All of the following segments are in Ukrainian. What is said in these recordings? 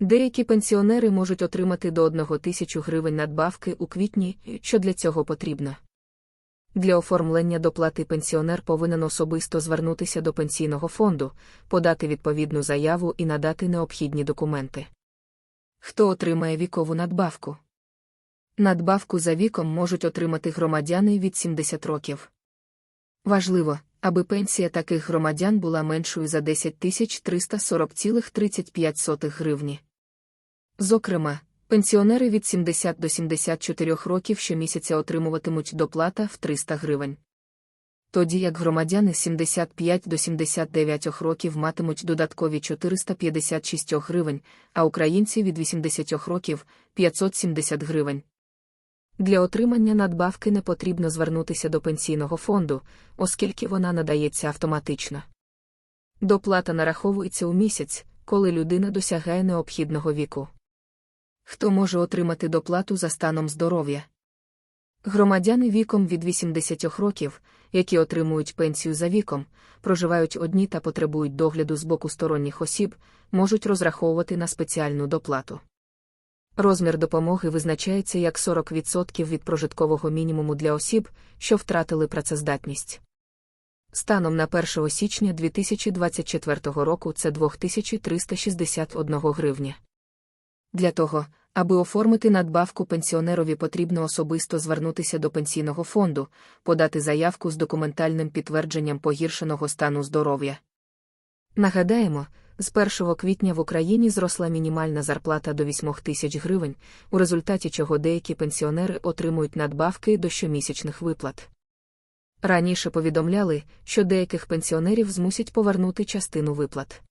Деякі пенсіонери можуть отримати до 1 тисячу гривень надбавки у квітні, що для цього потрібно. Для оформлення доплати пенсіонер повинен особисто звернутися до пенсійного фонду, подати відповідну заяву і надати необхідні документи. Хто отримає вікову надбавку? Надбавку за віком можуть отримати громадяни від 70 років. Важливо, аби пенсія таких громадян була меншою за 10 340,35 гривні. Зокрема, пенсіонери від 70 до 74 років щомісяця отримуватимуть доплата в 300 гривень. Тоді як громадяни з 75 до 79 років матимуть додаткові 456 гривень, а українці від 80 років 570 гривень. Для отримання надбавки не потрібно звернутися до пенсійного фонду, оскільки вона надається автоматично. Доплата нараховується у місяць, коли людина досягає необхідного віку. Хто може отримати доплату за станом здоров'я? Громадяни віком від 80 років, які отримують пенсію за віком, проживають одні та потребують догляду з боку сторонніх осіб, можуть розраховувати на спеціальну доплату. Розмір допомоги визначається як 40% від прожиткового мінімуму для осіб, що втратили працездатність. Станом на 1 січня 2024 року це 2361 гривня. Для того, аби оформити надбавку пенсіонерові потрібно особисто звернутися до пенсійного фонду, подати заявку з документальним підтвердженням погіршеного стану здоров'я. Нагадаємо, з 1 квітня в Україні зросла мінімальна зарплата до 8 тисяч гривень, у результаті чого деякі пенсіонери отримують надбавки до щомісячних виплат. Раніше повідомляли, що деяких пенсіонерів змусять повернути частину виплат.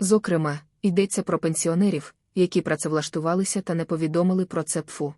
Зокрема, йдеться про пенсіонерів, які працевлаштувалися та не повідомили про це ПФУ.